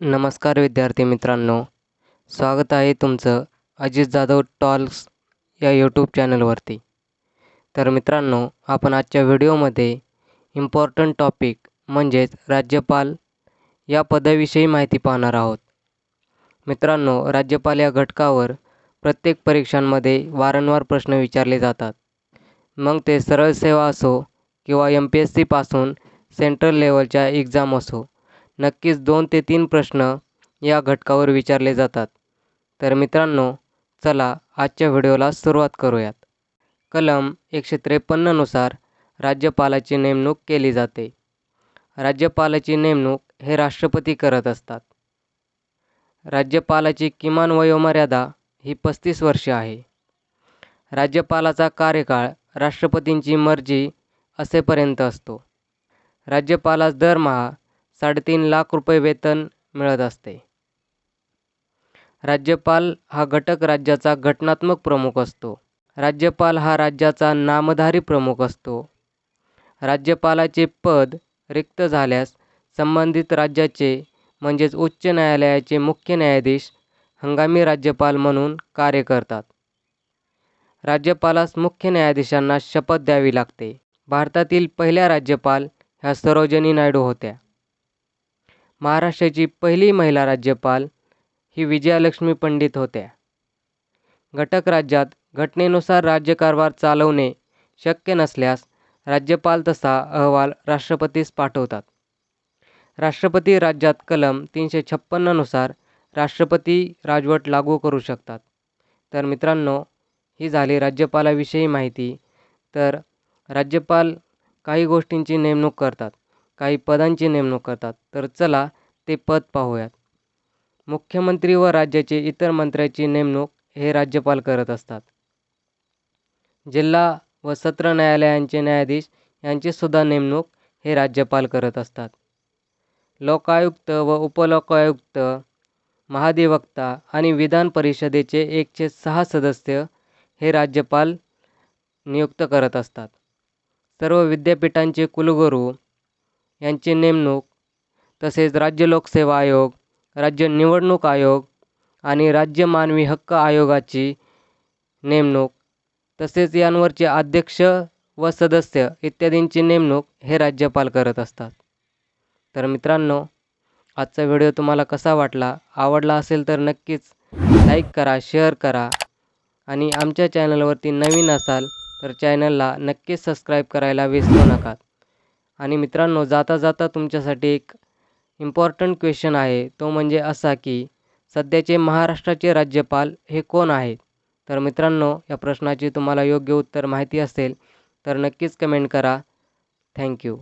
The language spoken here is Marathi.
नमस्कार विद्यार्थी मित्रांनो. स्वागत आहे तुमचं अजित जाधव टॉल्स या यूट्यूब चॅनलवरती तर मित्रांनो आपण आजच्या व्हिडिओमध्ये इम्पॉर्टंट टॉपिक म्हणजेच राज्यपाल या पदाविषयी माहिती पाहणार आहोत. मित्रांनो राज्यपाल या घटकावर प्रत्येक परीक्षांमध्ये वारंवार प्रश्न विचारले जातात. मग ते सरळ सेवा असो किंवा एम पी एस सीपासून सेंट्रल लेवलच्या एक्झाम असो. नक्कीच दोन ते तीन प्रश्न या घटकावर विचारले जातात. तर मित्रांनो चला आजच्या व्हिडिओला सुरुवात करूयात. कलम एकशे त्रेपन्ननुसार राज्यपालाची नेमणूक केली जाते. राज्यपालाची नेमणूक हे राष्ट्रपती करत असतात. राज्यपालाची किमान वयोमर्यादा ही पस्तीस वर्षे आहे. राज्यपालाचा कार्यकाळ राष्ट्रपतींची मर्जी असेपर्यंत असतो. राज्यपालास दरमहा साडेतीन लाख रुपये वेतन मिळत असते. राज्यपाल हा घटक राज्याचा घटनात्मक प्रमुख असतो. राज्यपाल हा राज्याचा नामधारी प्रमुख असतो. राज्यपालाचे पद रिक्त झाल्यास संबंधित राज्याचे म्हणजेच उच्च न्यायालयाचे मुख्य न्यायाधीश हंगामी राज्यपाल म्हणून कार्य करतात. राज्यपालास मुख्य न्यायाधीशांना शपथ द्यावी लागते. भारतातील पहिल्या राज्यपाल ह्या सरोजनी नायडू होत्या. महाराष्ट्राची पहिली महिला राज्यपाल ही विजयालक्ष्मी पंडित होत्या. घटक राज्यात घटनेनुसार राज्यकारभार चालवणे शक्य नसल्यास राज्यपाल तसा अहवाल राष्ट्रपतीस पाठवतात. राष्ट्रपती राज्यात कलम तीनशे छप्पन्ननुसार राष्ट्रपती राजवट लागू करू शकतात. तर मित्रांनो ही झाली राज्यपालाविषयी माहिती. तर राज्यपाल काही गोष्टींची नेमणूक करतात. काही पदांची नेमणूक करतात. तर चला ते पद पाहूयात. मुख्यमंत्री व राज्याचे इतर मंत्र्याची नेमणूक हे राज्यपाल करत असतात. जिल्हा व सत्र न्यायालयांचे न्यायाधीश यांचीसुद्धा नेमणूक हे राज्यपाल करत असतात. लोकायुक्त व उपलोकायुक्त महाधिवक्ता आणि विधान परिषदेचे एकशे सहा सदस्य हे राज्यपाल नियुक्त करत असतात. सर्व विद्यापीठांचे कुलगुरू यांची नेमणूक तसेच राज्य लोकसेवा आयोग राज्य निवडणूक आयोग आणि राज्य मानवी हक्क आयोगाची नेमणूक तसेच यांवरचे अध्यक्ष व सदस्य इत्यादींची नेमणूक हे राज्यपाल करत असतात. तर मित्रांनो आजचा व्हिडिओ तुम्हाला कसा वाटला आवडला असेल तर नक्कीच लाईक करा शेअर करा आणि आमच्या चॅनलवरती नवीन असाल तर चॅनलला नक्कीच सबस्क्राईब करायला विसरू नका. आणि मित्रांनो जाता जाता तुमच्यासाठी एक इम्पॉर्टंट क्वेश्चन आहे. तो म्हणजे असा की सध्याचे महाराष्ट्राचे राज्यपाल हे कोण आहेत? तर मित्रांनो या प्रश्नाची तुम्हाला योग्य उत्तर माहिती असेल तर नक्कीच कमेंट करा. थँक्यू